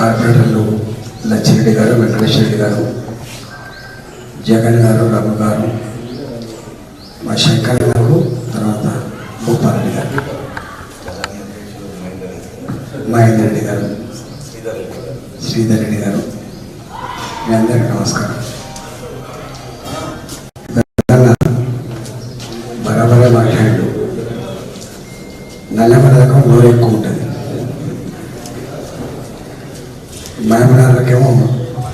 కార్పొరేటర్లు లచ్చిరెడ్డి గారు వెంకటేశ్వర రెడ్డి గారు జగన్ గారు రఘు గారు మా శంకర్ గారు తర్వాత భూపాలరెడ్డి గారు మహేందర్ రెడ్డి గారు శ్రీధర్ రెడ్డి గారు. మీ అందరికీ నమస్కారం విధంగా బరాబరే మాట్లాడు నల్లమల రకం నోరు ఎక్కువ ఉంటుంది మహమనాలకేమో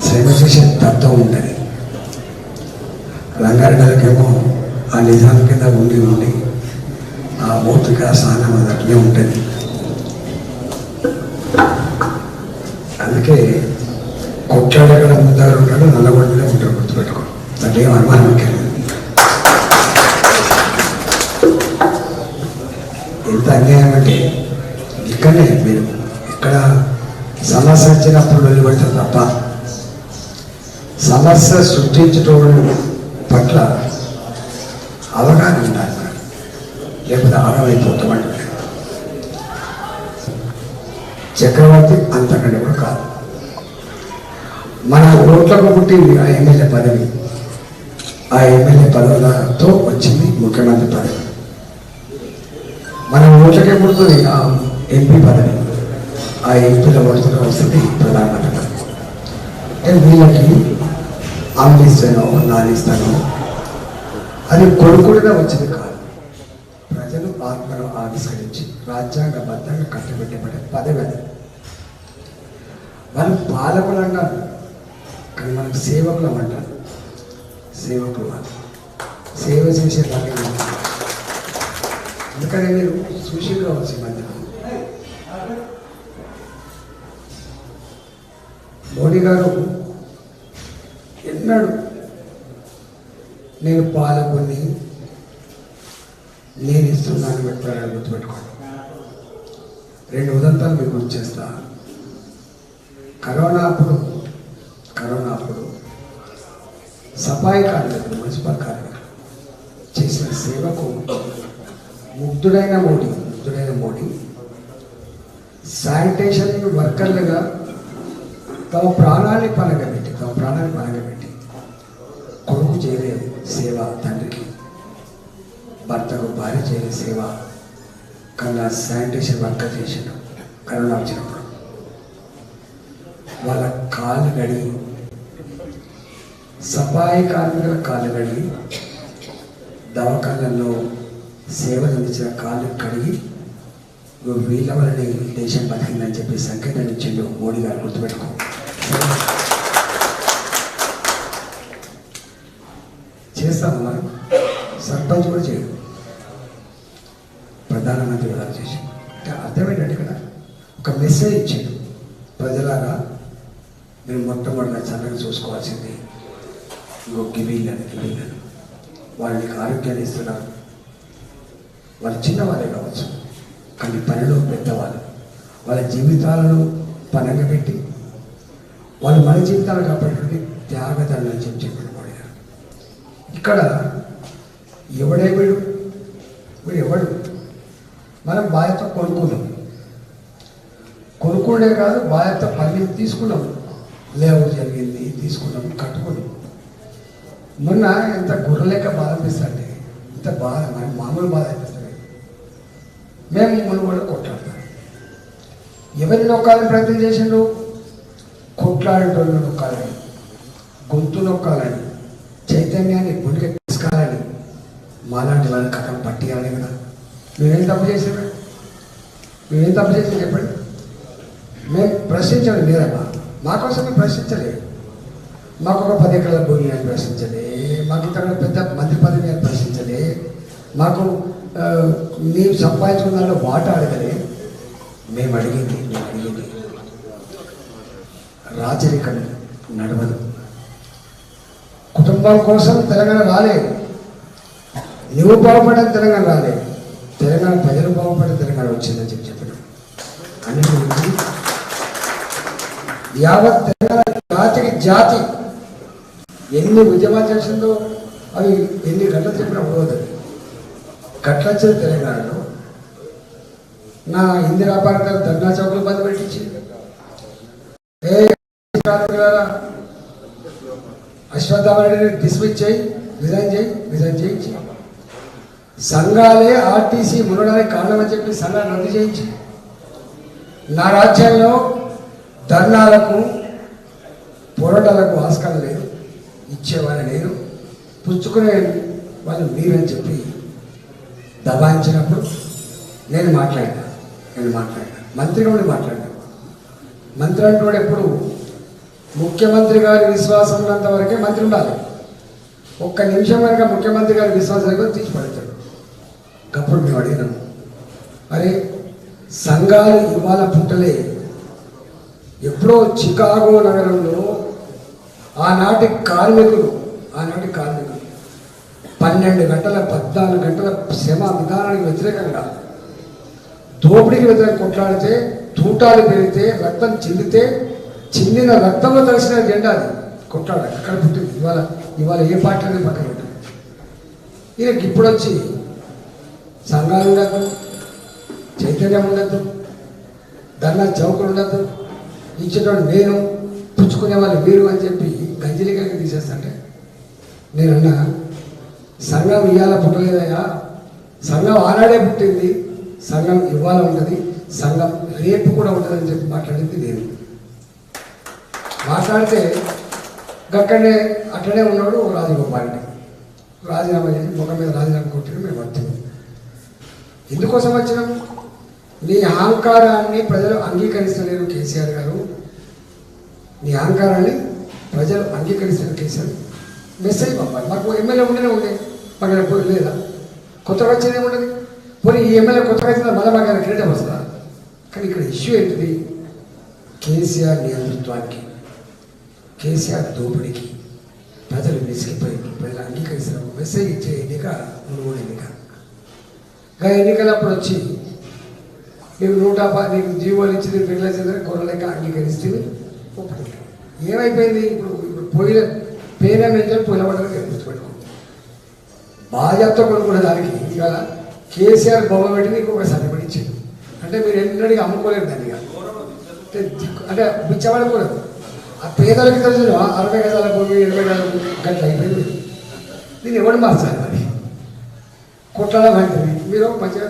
సేవ అర్థం తత్వం ఉంటుంది రంగారెడ్డిలకేమో ఆ నిజాం కింద ఉండి ఉండి ఆ ఓపిక స్థానం అది అట్లే ఉంటుంది. అందుకే కొట్లాడగల ముద్దారు ఉంటాడు నల్లగొండలే ఉంటాడు గుర్తుపెట్టుకో. దాంట్లో ఏం అనుమానం లేదు. ఎంత అన్యాయం అంటే ఇక్కడనే మీరు ఇక్కడ సమస్య వచ్చినప్పుడు వెళ్ళిపెడతారు తప్ప సమస్య సృష్టించడం పట్ల అవగాహన ఉండాలి. లేకపోతే ఆడమైపోతామండి చక్రవర్తి అంతకంటే కూడా కాదు. మన ఓట్లకు పుట్టింది ఆ ఎమ్మెల్యే పదవి ఆ ఎమ్మెల్యే పదవులతో వచ్చింది ముఖ్యమంత్రి పదవి. మన ఓట్లకే పుడుతుంది ఆ ఎంపీ పదవి ఆ ఎంపీల ఓట్లతో వస్తుంది ప్రధానమంత్రి పదవి. అంటే వీళ్ళకి అది కొడుకుడుగా వచ్చింది కాదు ప్రజలు ఆత్మను ఆవిష్కరించి రాజ్యాంగబద్ధంగా కట్టబెట్టబడే పదవి అది వాళ్ళు పాలకులు అన్నారు. కానీ మనకు సేవకులు అంటారు సేవకులు వాళ్ళు సేవ చేసే వాళ్ళే ఉన్నారు. మీరు చూసి కావచ్చు ఈ మోడీ గారు ఎన్నాడు నేను పాలకుని నేను ఇస్తున్నాను పెట్టుకోవాలని గుర్తుపెట్టుకోండి. రెండు ఉదంతాలు మీకు గుర్తు కరోనా అప్పుడు కరోనా అప్పుడు సఫాయి కార్మికులు మున్సిపల్ కార్మికులు చేసిన సేవకు ముగ్ధుడైన మోడీ ముగ్ధుడైన మోడీ శానిటేషన్ వర్కర్లుగా తమ ప్రాణాన్ని పనగబెట్టి తమ ప్రాణాన్ని పనగబెట్టి కొడుకు చేయలే సేవ తండ్రికి. భర్తకు భార్య చేయలే సేవ కన్నా శానిటేషన్ వర్కర్ చేసాడు కరోనా వచ్చినప్పుడు వాళ్ళ కాళ్ళు గడి సఫాయి కార్మికుల కాళ్ళు కడిగి దవాఖానల్లో సేవలు అందించిన కాళ్ళు కడిగి వీళ్ళ వల్లనే దేశం బతికిందని చెప్పి సంకేతం ఇచ్చిండు మోడీ గారు గుర్తుపెట్టుకో. చూసుకోవాల్సింది. ఇంకో గివీళ్ళని గివీళ్ళని వాళ్ళకి ఆరోగ్యాన్ని ఇస్తున్నారు. వాళ్ళు చిన్నవాళ్ళే కావచ్చు కానీ పనిలో పెద్దవాళ్ళు వాళ్ళ జీవితాలను పనంగా పెట్టి వాళ్ళు మన జీవితాలు కాపాడేటువంటి త్యాగదారులు అని చెప్పి ఇక్కడ ఎవడే వీడు వీడు ఎవడు? మనం బాధ్యత కొనుక్కున్నాం. కొనుక్కునే కాదు బాధ్యత పని తీసుకున్నాం. లేఅవుట్ జరిగింది తీసుకున్నాం కట్టుకున్నాం. మొన్న ఎంత గుర్రలేక బాధ అనిపిస్తుంది. ఇంత బాధ మామూలు బాధ అనిపిస్తుంది. మేము మునుగోడు కొట్లాడతాం. ఎవరి నొక్కాలని ప్రయత్నం చేసిండు కొట్లాడేటోళ్ళు నొక్కాలని గొంతు నొక్కాలని చైతన్యాన్ని గుడికి తీసుకాలని మాలాంటి వాళ్ళని కథం పట్టియాలి కదా. మేమేం తప్పు చేసాము మేమేం తప్పు చేసాం చెప్పండి. మేము ప్రశ్నించండి మీరమ్మా మా కోసమే ప్రశ్నించలే. మాకు ఒక పది ఎకరాల భూమి అని ప్రశ్నించలే. మాకు ఇక్కడ పెద్ద మంత్రి పదవి అని ప్రశ్నించలే. మాకు మేము సంపాదించుకున్న వాట అడగలే. మేము అడిగింది మేము అడిగింది. రాజరికం నడవదు. కుటుంబం కోసం తెలంగాణ రాలేదు నువ్వు బాగుపడని తెలంగాణ రాలేదు తెలంగాణ ప్రజలు బాగుపడే తెలంగాణ వచ్చిందని చెప్పి చెప్పడం. అన్నిటి యావత్ తెలంగాణ జాతికి జాతి. ఎన్ని ఉద్యమాలు చేసిందో అవి ఎన్ని గంటలు చెప్పినా పోదు. గట్లొచ్చిన తెలంగాణలో నా ఇందిరా పార్క్ ధర్నా చౌకులు బంద్ పెట్టించి. కార్మికులారా అశ్వత్థామరెడ్డిని డిస్మిస్ చేయి రిజైన్ చేయి రిజైన్ చేయించి. సంఘాలే ఆర్టీసీ మునడానికి కారణమని చెప్పి సంఘాలు రద్దు చేయించి. నా రాజ్యంలో ధర్నాలకు పోరాటాలకు ఆస్కారం లేదు. ఇచ్చేవారు నేను పుచ్చుకునే వాళ్ళు మీరని చెప్పి దబాయించినప్పుడు నేను మాట్లాడినా నేను మాట్లాడినా మంత్రి కూడా మాట్లాడినా. మంత్రి అంటున్నాడు ఎప్పుడు ముఖ్యమంత్రి గారి విశ్వాసం ఉన్నంత వరకే మంత్రి ఉండాలి. ఒక్క నిమిషం కనుక ముఖ్యమంత్రి గారి విశ్వాసం కూడా తీసి పడతాడు అప్పుడు మేము అడిగినాము అరే సంఘాలు ఇవాళ పుట్టలే. ఎప్పుడో చికాగో నగరంలో ఆనాటి కార్మికులు ఆనాటి కార్మికులు పన్నెండు గంటల పద్నాలుగు గంటల శ్రమ విధానానికి వ్యతిరేకంగా దోపిడీకి వ్యతిరేకంగా కొట్లాడితే తూటాలు పెరిగితే రక్తం చిందితే చిందిన రక్తంలో తెలిసిన జెండా అది. కొట్లాడ అక్కడ పుట్టింది. ఇవాళ ఇవాళ ఏ పార్టీ అనేది పక్కన పెట్టింది ఈయనకి ఇప్పుడు వచ్చి సంఘాలు ఉండద్దు చైతన్యం ఉండద్దు ధర్నా చౌకులు ఉండద్దు ఇచ్చేటోడు నేను పుచ్చుకునే వాళ్ళు వీరు అని చెప్పి గంజిలికలకి నేను నేనన్నా సంఘం ఇవాళ పుట్టలేదయా సంఘం ఆనాడే పుట్టింది. సంఘం ఇవాళ ఉంటుంది. సంఘం రేపు కూడా ఉంటుందని చెప్పి మాట్లాడింది నేను. మాట్లాడితే అక్కడనే అట్లనే ఉన్నాడు రాజగోపాలని రాజీనామా చేసి ముఖం మీద రాజీనామా కొట్టిన మేము వచ్చాము ఎందుకోసం వచ్చినాం? నీ అహంకారాన్ని ప్రజలు అంగీకరిస్తలేరు కేసీఆర్ గారు. నీ అహంకారాన్ని ప్రజలు అంగీకరిస్తారు కేసీఆర్. మెసేజ్ పంపాలి. మాకు ఎమ్మెల్యే ఉండనే ఉండే. మాకు ఎప్పుడు లేదా? కొత్తగా వచ్చేది ఉండదు పోనీ ఈ ఎమ్మెల్యే కొత్తగా వచ్చిన మళ్ళీ మాకు ఆయన క్రీడ వస్తుందా? కానీ ఇక్కడ ఇష్యూ ఏంటిది? కేసీఆర్ నియంతృత్వానికి కేసీఆర్ దోపిడీకి ప్రజలు విసిగిపోయి ప్రజలు అంగీకరిస్తారు మెసేజ్ ఇచ్చే ఎన్నిక నువ్వు ఎన్నిక. ఎన్నికలప్పుడు వచ్చి నీకు నూట ప- నీకు జీవోలు ఇచ్చింది పిల్లలు గొర్రెలక అంగీకరిస్తే ఏమైపోయింది? ఇప్పుడు ఇప్పుడు పోయిన పేన పోయిన పోయినవాళ్ళకి గుర్తుపెట్టుకో. బాధ్యత కొనుక్కునే దానికి ఇవాళ కేసీఆర్ బొమ్మ పెట్టి నీకు ఒక సర్టిఫికేట్ ఇచ్చింది అంటే మీరు ఎన్నడికి అమ్ముకోలేరు దాన్ని అంటే దిక్కు- అంటే బిచ్చవాడకూడదు ఆ పేదలకి తెలుసు అరవై గజాల భూమి ఇరవై గజాల భూమి గంటలు అయిపోయింది. దీన్ని ఎవరు మార్చాలి మరి? కొట్టడం అంటే మీరు మంచిగా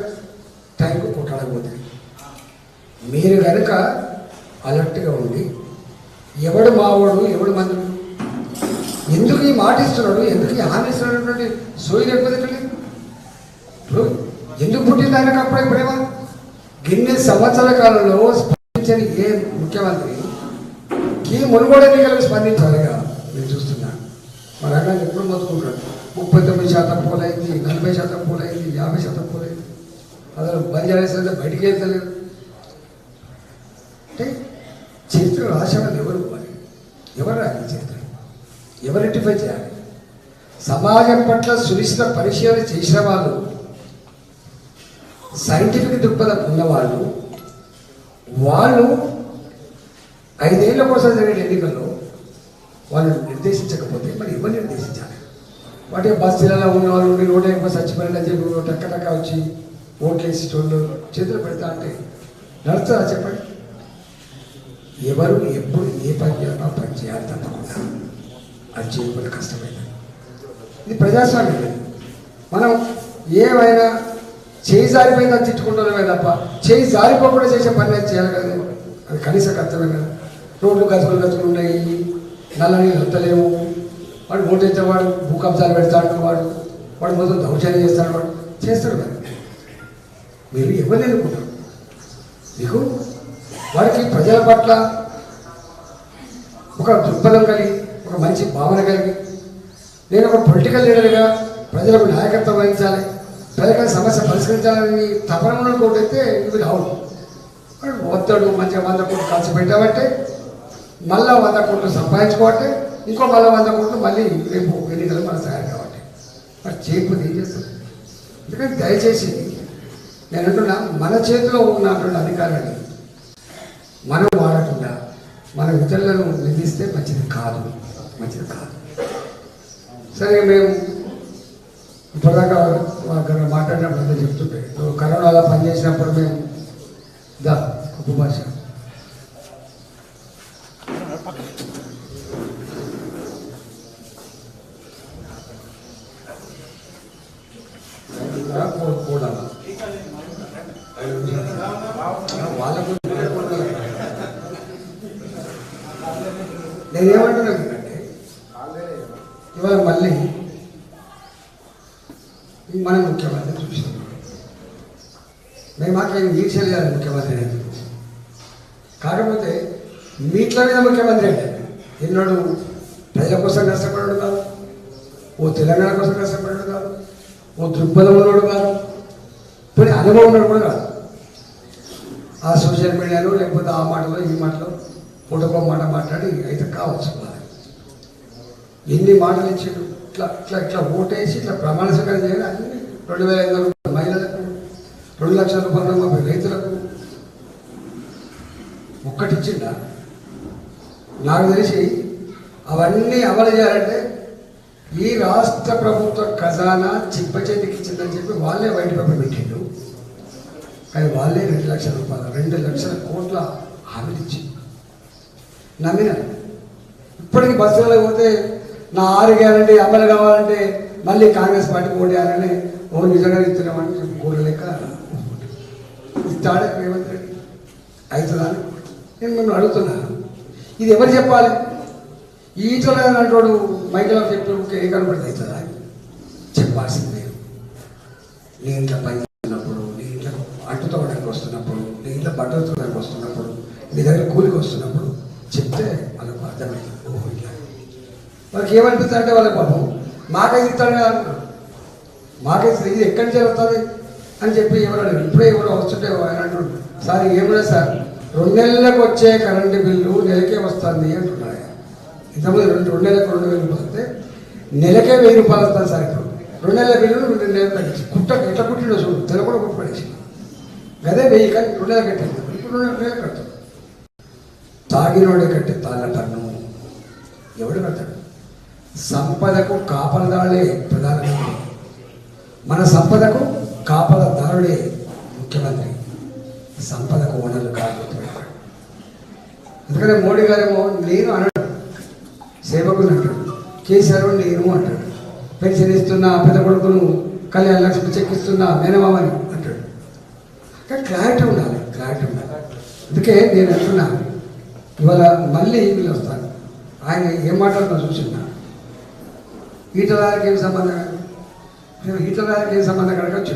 టైంకు కొట్టడకపోతుంది మీరు కనుక అలర్ట్గా ఉండి ఎవడు మావాడు ఎవడు మందుడు ఎందుకు ఈ మాట ఇస్తున్నాడు ఎందుకు ఈ హామీ ఇస్తున్నాడు సోయి లేకపోతే ఎందుకు పుట్టింది ఆయనకు అప్పుడే ప్రేమ? గిన్నె సంవత్సరాల కాలంలో స్పందించని ఏ ముఖ్యమంత్రి ఈ మునుగోడు ఎన్నికలకు స్పందించాలిగా నేను చూస్తున్నాను మా రంగాన్ని ఎప్పుడు మొదలుకుంటాడు ముప్పై తొమ్మిది శాతం పోలైంది నలభై శాతం పోలైంది యాభై శాతం పోలైంది. అసలు బంజారా బయటికి వెళ్తలేదు. అంటే చరిత్ర రాసేవాళ్ళు ఎవరు మరి? ఎవరు రాయాలి చరిత్ర? ఎవరు రెక్టిఫై చేయాలి? సమాజం పట్ల సునిశ్చిత పరిశీలన చేసిన వాళ్ళు సైంటిఫిక్ దృక్పథం ఉన్నవాళ్ళు వాళ్ళు ఐదేళ్ళ కోసం జరిగిన ఎన్నికల్లో వాళ్ళు నిర్దేశించకపోతే మరి ఎవరు నిర్దేశించాలి? వాటి బస్సులలో ఉన్న వాళ్ళు ఉండి రోడ్డు ఎక్కువ చచ్చిపోయిన చెప్పి టక్క టక్క వచ్చి ఓట్లేసి చోళ్ళు చేతులు పెడతా అంటే నడుస్తుందా చెప్పండి? ఎవరు ఎప్పుడు ఏ పని చేయాలో ఆ పని చేయాలి తప్పకుండా. అది చేయకుండా కష్టమైంది. ఇది ప్రజాస్వామ్యం. మనం ఏమైనా చేయి జారిపోయిందని తిట్టుకుంటున్నామే తప్ప చేయి జారిపోకుండా చేసే పని అయితే చేయాలి కదా. అది కనీస కర్తవ్యం కదా. రోడ్లు గతుకులు గతుకులు ఉన్నాయి నల్ల నీళ్ళు వస్తలేవు. వాడు ఓటేసేవాడు భూ కబ్జాలు పెడతాడు వాడు. వాడు మొదలు దౌర్జన్యం చేస్తాడు వాడు. చేస్తాడు కదా మీరు ఎవరిని ఎన్నుకుంటారు మీకు వారికి ప్రజల పట్ల ఒక దృక్పథం కలిగి ఒక మంచి భావన కలిగి నేను ఒక పొలిటికల్ లీడర్గా ప్రజలకు నాయకత్వం వహించాలి ప్రజల సమస్య పరిష్కరించాలని తపన ఉన్న కోటైతే ఇవి రావు. వస్తాడు మంచిగా వంద కోట్లు ఖర్చు పెట్టామంటే మళ్ళా వంద కోట్లు సంపాదించుకోవట్టే ఇంకో మళ్ళీ వంద కోట్లు మళ్ళీ రేపు ఎన్నికలు మన తయారు కాబట్టి మరి చేయకపోతే ఏం చేస్తారు ఎందుకంటే దయచేసి నేను అంటున్నా మన చేతిలో ఉన్నటువంటి అధికారాన్ని మనం వాడకుండా మన ఇతరులను నిందిస్తే మంచిది కాదు మంచిది కాదు. సరే మేము ఇప్పటిదాకా అక్కడ మాట్లాడినప్పుడు అంతా చెప్తుంటే కరోనాలో పనిచేసినప్పుడు మేము దా ఉపభాష కూడా వాళ్ళకు నేనేమంటున్నాను అంటే ఇవాళ మళ్ళీ మన ముఖ్యమంత్రి చూసాం మేము మాకేం వీక్షలు కాదు ముఖ్యమంత్రి కాకపోతే మీట్ల మీద ముఖ్యమంత్రి అంటే. ఎన్నోడు ప్రజల కోసం కష్టపడడు కాదు ఓ తెలంగాణ కోసం కష్టపడడు కాదు ఓ దృక్పథం ఉన్నవాడు కాదు పోనీ అనుభవం ఉన్నాడు కూడా కాదు. ఆ సోషల్ మీడియాలో లేకపోతే ఆ మాటలో ఈ మాటలో పుట్టకో మాట మాట్లాడి అయితే కావచ్చు ఎన్ని మాటలు ఇచ్చాడు. ఇట్లా ఇట్లా ఇట్లా ఓటేసి ఇట్లా ప్రమాణ స్వీకారం చేయాలి. అన్ని రెండు వేల ఐదు వందల మహిళలకు రెండు లక్షల రూపాయల ముప్పై రైతులకు. ఒక్కటిచ్చిండా నాకు తెలిసి అవన్నీ అమలు చేయాలంటే ఈ రాష్ట్ర ప్రభుత్వ ఖజానా చిప్ప చేతికి ఇచ్చిందని చెప్పి వాళ్ళే బయట పెట్టిండు. కానీ వాళ్ళే రెండు లక్షల రూపాయలు రెండు లక్షల కోట్ల హామీలు ఇచ్చిండు. నమ్మిన? ఇప్పటికి బస్సు పోతే నా ఆరు గ్యారంటీ అమలు కావాలంటే మళ్ళీ కాంగ్రెస్ పార్టీకి ఓడేయాలని ఓ నిజంగా ఇస్తున్నామని కూర లెక్క ఇస్తాడే రేవంత్ రెడ్డి. అవుతుందా? నేను మిమ్మల్ని అడుగుతున్నాను ఇది ఎవరు చెప్పాలి? ఈటల అంటోడు మైకలో చెప్పి ఏ కనపడితే అవుతుందా చెప్పాల్సింది. నేను నీ ఇంట్లో పని చేస్తున్నప్పుడు నీ ఇంట్లో అంటు వస్తున్నప్పుడు నీ ఇంట్లో బట్టలు తవ్వడానికి వస్తున్నప్పుడు నీ దగ్గర కూలికి వస్తున్నప్పుడు చెప్తే వాళ్ళకు అర్థమైంది. ఓహో ఇట్లా వాళ్ళకి ఏమనిపిస్తుంది అంటే వాళ్ళ పాపం మాకైతే ఇస్తాడు కదా మాకైతే ఇది ఎక్కడి నుంచి వస్తుంది? అని చెప్పి ఎవరు ఇప్పుడే ఎవరో వస్తుంటే ఆయన అంటుండ్రు సార్ ఏమిరా సార్? రెండు నెలలకు వచ్చే కరెంటు బిల్లు నెలకే వస్తుంది అంటున్నాడు ఇంతకుముందు రెండు రెండు నెలలకు రెండు వేలు వస్తే నెలకే వెయ్యి రూపాయలు వస్తుంది సార్ ఇప్పుడు. రెండు నెలల బిల్లు రెండు నెలలు తగ్గించి కుట్ట ఎట్లా కుట్టిండో చూడు తెల కూడా కుట్టుపడేసి అదే వెయ్యి కానీ రెండు నెలలు కట్టింది. ఇప్పుడు రెండు నెలలు కట్టాడు తాగినోడే కట్టే తాగటను ఎవడు కట్టాడు సంపదకు కాపలదారులే ప్రధానమంత్రి. మన సంపదకు కాపలదారుడే ముఖ్యమంత్రి. సంపదకు ఓనర్లు కాదు ఎందుకంటే మోడీ గారేమో నేను అనడు. సేవకులు అంటాడు కేసీఆర్ నేను అంటాడు. పెన్షన్ ఇస్తున్నా పెద్ద కొడుకును కళ్యాణ లక్ష్మి చెక్కిస్తున్నా మేనమామని అంటాడు. కానీ క్లారిటీ ఉండాలి క్లారిటీ ఉండాలి. అందుకే నేను అంటున్నాను ఇవాళ మళ్ళీ వీళ్ళు వస్తాను ఆయన ఏం మాట్లాడుతున్నా చూసిందా? ఈటలారికి ఏం సంబంధం? నేను ఈటలారికి ఏం సంబంధం కనుక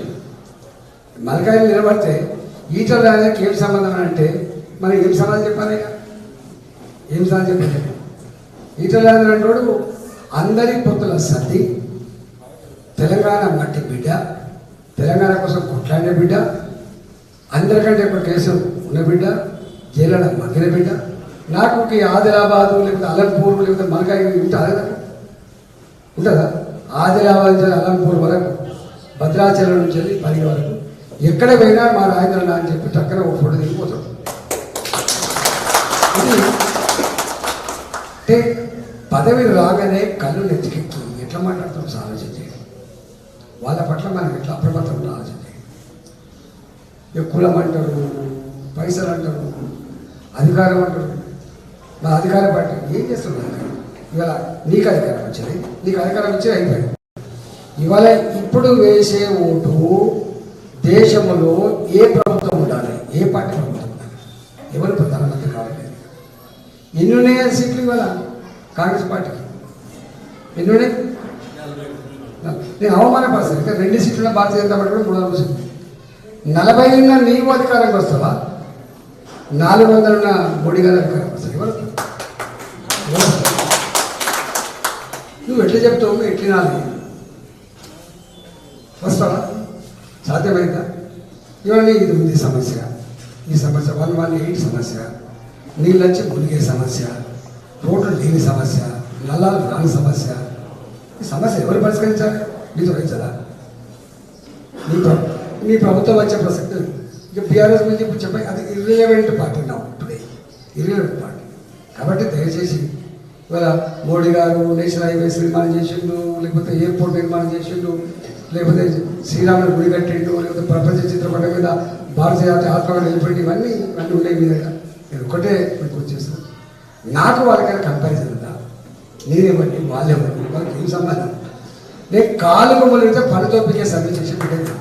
మలకాయలు నిలబడితే ఈటలారికి ఏం సంబంధం అంటే మనం ఏం సమాధానం చెప్పాలి ఇక? ఏం సలహా చెప్పాలి ఈటలాది అంటోడు అందరి పొత్తుల సర్ది తెలంగాణ మట్టి బిడ్డ తెలంగాణ కోసం కొట్లాడిన బిడ్డ అందరికంటే ఒక కేసు ఉన్న బిడ్డ జైలలో మగ్గిన బిడ్డ నాకు ఈ ఆదిలాబాదు లేకపోతే అలంపూర్ లేకపోతే మనకాయ ఉంటుందా నాకు ఉంటుందా? ఆదిలాబాద్ నుంచి అలంపూర్ వరకు భద్రాచలం నుంచి వెళ్ళి పని వరకు. ఎక్కడ పోయినా మా రాజేంద్ర అని చెప్పి టక్కన ఒక ఫోటో దిగిపోతాడు. అంటే పదవి రాగానే కళ్ళు నెత్తికెక్కి ఎట్లా మాట్లాడతాం సార్ ఆలోచన వాళ్ళ పట్ల మనం ఎట్లా అప్రమత్తం ఉండాలి ఆలోచన ఇక కులం అంటారు పైసలు అంటారు అధికారం అంటారు. మా అధికార పార్టీ ఏం చేస్తున్నారు ఇవాళ నీకు అధికారం వచ్చింది. నీకు అధికారం వచ్చి అయిపోయింది. ఇవాళ ఇప్పుడు వేసే ఓటు దేశంలో ఏ ప్రభుత్వం ఉండాలి? ఏ పార్టీ ప్రభుత్వం ఉండాలి? ఎవరు ప్రధానమంత్రి కావాలి? ఎన్ని ఉన్నాయా సీట్లు ఇవాళ? కాంగ్రెస్ పార్టీకి. ఎన్ని ఉన్నాయి నేను అవమానపరుస్తాను ఇంకా రెండు సీట్ల భారతీయ జనతా పార్టీ కూడా మూడు వందల సీట్లు. నలభై ఉన్న నీవు అధికారంకి వస్తావా? నాలుగు వందలున్న మోడీ గారు అధికారం వస్తారు ఎవరు వస్తారు? నువ్వు ఎట్లా చెప్తావు? ఎట్లా వినాలి? వస్తావా సాధ్యమైందా? ఇవన్నీ ఇది ఉంది సమస్య. ఈ సమస్య వన్ వన్ ఎయిట్ సమస్య. నీళ్ళు వచ్చి మునిగే సమస్య. రోడ్లు లేని సమస్య. నల్లాలు రాని సమస్య. ఈ సమస్య ఎవరు పరిష్కరించాలి? నీతో రైతులా నీ నీ ప్రభుత్వం వచ్చే ప్రసక్తి ఇక బీఆర్ఎస్ గురించి చెప్పి అది ఇర్రిలవెంట్ పార్టీ నా ఇప్పుడే ఇర్రిలవెంట్ పార్టీ కాబట్టి దయచేసి ఇవాళ మోడీ గారు నేషనల్ హైవేస్ నిర్మాణం చేసిండు లేకపోతే ఎయిర్పోర్ట్ నిర్మాణం చేసిండు లేకపోతే శ్రీరాముని గుడి కట్టిండు లేకపోతే ప్రపంచ చిత్రపటం మీద భారతీయ ఆత్మగా నిలబడి ఇవన్నీ అన్నీ ఉన్నాయి మీ దగ్గర. నేను ఒకటే మీకు వచ్చేస్తాను నాకు వాళ్ళకైనా కంపారిజన్ ఉందా? నేనేమండి? వాళ్ళేమండి? వాళ్ళకి ఏం సంబంధం? నేను కాలు మొదలైతే అయితే పని తోపికే సర్వీస్ చేసి పెట్టేది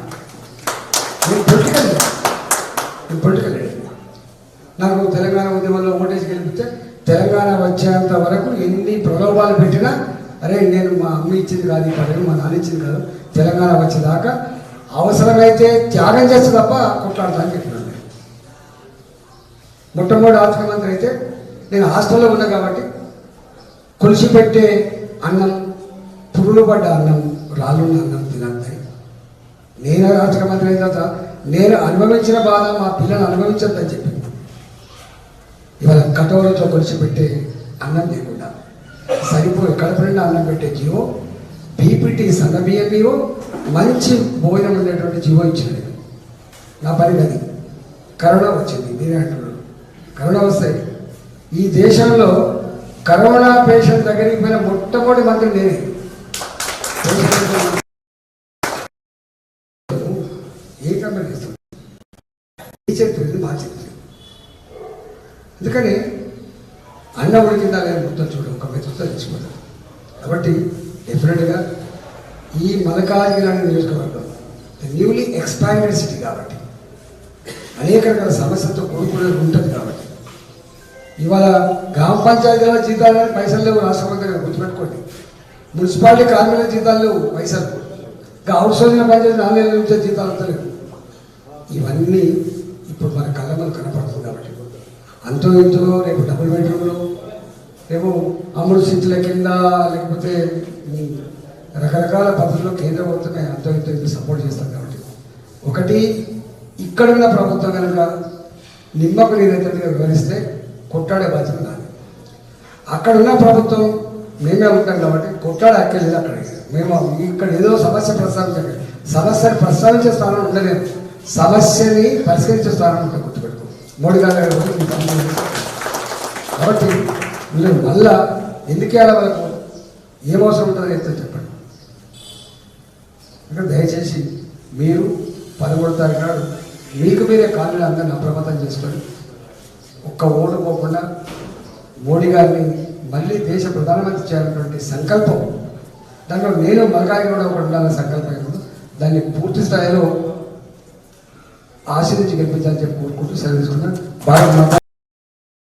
నేను పొలిటికల్ నేను పొలిటికల్ నాకు తెలంగాణ ఉద్యమంలో ఓటేసి గెలిపితే తెలంగాణ వచ్చేంత వరకు ఎన్ని ప్రలోభాలు పెట్టినా అరే నేను మా అమ్మ ఇచ్చింది కాదు ఈ పదవి మా నాన్న ఇచ్చింది కాదు తెలంగాణ వచ్చేదాకా అవసరమైతే త్యాగం చేస్తే తప్ప కొట్లాడతాను చెప్పినాను మొట్టమొదటి ఆర్థిక మంత్రి అయితే నేను హాస్టల్లో ఉన్నా కాబట్టి కొలిసి పెట్టే అన్నం పురుగులు పడ్డ అన్నం రాళ్ళున్న అన్నం తినంతాయి నేను ఆర్థిక మంత్రి అయిన తర్వాత నేను అనుభవించిన బాధ మా పిల్లలు అనుభవించద్దని చెప్పి ఇవాళ కటోరతో కలిసి పెట్టే అన్నం లేకుండా సరిపోయి కడపడిన అన్నం పెట్టే జీవో బీపీటీ సన్న బియ్యం జీవో మంచి భోజనం ఉండేటువంటి జీవో ఇచ్చాడు నా పని అది. కరోనా వచ్చింది మీరే అంటున్నారు. కరోనా వస్తాయి. ఈ దేశంలో కరోనా పేషెంట్ దగ్గరికి పోయిన మొట్టమొదటి మంత్రి నేనే. ఏ కంపెనీ ఇస్తుంది ఈ మా అందుకని అన్న ఉడికిందా లేని మొత్తం చూడు ఒక మెతుకుతో తెచ్చిపోతాం కాబట్టి డెఫినెట్గా ఈ మలకాజిగిరి నియోజకవర్గం న్యూలీ ఎక్స్పాండెడ్ సిటీ కాబట్టి అనేక రకాల సమస్యలతో కూడుకునే ఉంటుంది కాబట్టి. ఇవాళ గ్రామ పంచాయతీల జీతాలు పైసలు లేవు రాష్ట్ర మంత్రి గుర్తుపెట్టుకోండి. మున్సిపాలిటీ కార్మికుల జీతాలు లేవు పైసలు ఇంకా అవుట్ పంచాయతీ నాలుగేళ్ళ జీతాలు జీతాలు లేవు ఇవన్నీ ఇప్పుడు మన కళ్ళ మనకు కనపడుతుంది అంతో ఇంతో రేపు డబుల్ బెడ్రూమ్లు రేపు అమృత సీట్ల కింద లేకపోతే రకరకాల పద్ధతులు కేంద్రం ప్రభుత్వమే అంతో ఇంతో ఇంత సపోర్ట్ చేస్తాం కాబట్టి. ఒకటి ఇక్కడున్న ప్రభుత్వం కనుక నిమ్మకు నీరైతే వివరిస్తే కొట్టాడే బాధ్యత నాది. అక్కడ ఉన్న ప్రభుత్వం మేమే ఉంటాం కాబట్టి కొట్లాడే అక్కర్లేదు అక్కడ. మేము ఇక్కడ ఏదో సమస్య ప్రస్తావించండి సమస్యను ప్రస్తావించే స్థానం ఉండలేదు సమస్యని పరిష్కరించే స్థానం ఉంటుంది గుర్తుపెట్టుకో. మోడీ గారు కాబట్టి మీరు మళ్ళా ఎందుకు వేయాలి వాళ్ళకు? ఏం అవసరం ఉంటుందో చెప్తే చెప్పండి. ఇక్కడ దయచేసి మీరు పదమూడు తారీఖు నాడు మీకు మీరే కాళ్ళు అందరిని అప్రమత్తం చేసుకొని ఒక్క ఓటు పోకుండా మోడీ గారిని మళ్ళీ దేశ ప్రధానమంత్రి చేయాలన్నటువంటి సంకల్పం దాంట్లో నేను మగాయి కూడా ఒకటి ఉండాలని సంకల్పం దాన్ని పూర్తి స్థాయిలో ఆశీర్వించి గెలిపించాలని చెప్పి కోరుకుంటూ సెలవు తీసుకున్నాను భారత మాత